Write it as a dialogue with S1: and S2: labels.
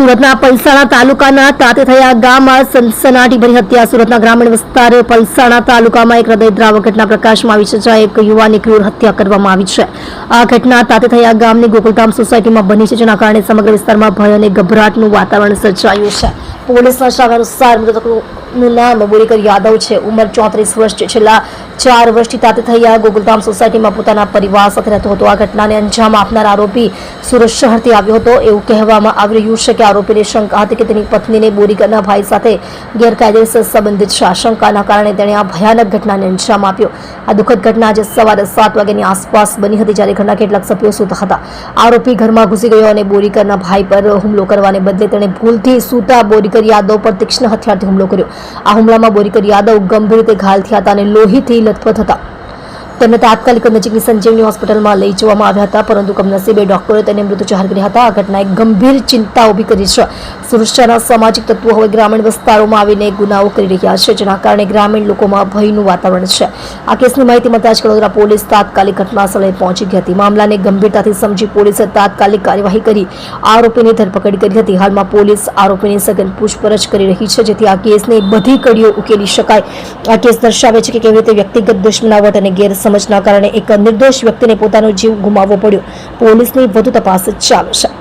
S1: સુરતના પલસાણા તાલુકાના તાતે થયા ગામમાં સનસનાટીભરી હત્યા. સુરતના ગ્રામીણ વિસ્તાર પલસાણા તાલુકામાં એક હૃદયદ્રાવક ઘટના પ્રકાશમાં આવી છે, જ્યાં એક યુવાની ક્રૂર હત્યા કરવામાં આવી છે. આ ઘટના તાતે થયા ગામની ગોકુલધામ સોસાયટીમાં બની છે, જેના કારણે સમગ્ર વિસ્તારમાં ભય અને ગભરાટનું વાતાવરણ સર્જાયું છે. પોલીસના જણાવ્યા અનુસાર મૃતકનું નામ બોરીકર યાદવ છે. ઉંમર ચોત્રીસ વર્ષ છેલ્લા ચાર વર્ષથી તાતે થયા ગોકુલધામ સોસાયટીમાં પોતાના પરિવાર સાથે રહેતો હતો. આ ઘટનાને અંજામ આપનાર આરોપી સુરત શહેરથી આવ્યો હતો. એવું કહેવામાં આવી રહ્યું છે કે આરોપીને શંકા હતી કે તેની પત્નીને બોરીકરના ભાઈ સાથે ગેરકાયદેસર સંબંધિત છે. આશંકાના કારણે તેણે આ ભયાનક ઘટનાને અંજામ આપ્યો. આ દુઃખદ ઘટના આજે સવારે સાત વાગ્યાની આસપાસ બની હતી, જ્યારે ઘરના કેટલાક સભ્યો સૂતા હતા. આરોપી ઘરમાં ઘૂસી ગયો અને બોરીકરના ભાઈ પર હુમલો કરવાને બદલે તેણે ભૂલથી સૂતા બોરીકર યાદવ પર તીક્ષ્ણ હથિયારથી હુમલો કર્યો. આ હુમલામાં બોરીકર યાદવ ગંભીર રીતે ઘાયલ થયા હતા અને લોહીથી લથપથ હતા તેમને તાત્કાલિક નજીકની સંજીવની હોસ્પિટલમાં લઈ જવામાં આવ્યા હતા, પરંતુ કમનસીબે ડોક્ટરે તેને મૃત જાહેર કર્યા હતા. આ ઘટનાએ ગંભીર ચિંતા ઊભી કરી છે. સુરક્ષાના સામાજિક તત્વો હવે ગ્રામીણ વિસ્તારોમાં આવીને ગુનાઓ કરી રહ્યા છે, જેના કારણે ગ્રામીણ લોકોમાં ભયનું વાતાવરણ છે. આ કેસની માહિતી મળતા જ વડોદરા પોલીસ તાત્કાલિક ઘટના સ્થળે પહોંચી ગઈ હતી. મામલાને ગંભીરતાથી સમજી પોલીસે તાત્કાલિક કાર્યવાહી કરી, આરોપીની ધરપકડ કરી હતી. હાલમાં પોલીસ આરોપીની સઘન પૂછપરછ કરી રહી છે, જેથી આ કેસની બધી કડીઓ ઉકેલી શકાય. આ કેસ દર્શાવે છે કે કેવી રીતે વ્યક્તિગત દુશ્મનાવટ અને ગેરસમજના કારણે એક નિર્દોષ વ્યક્તિને પોતાનો જીવ ગુમાવવો પડ્યો. પોલીસની વધુ તપાસ ચાલુ છે.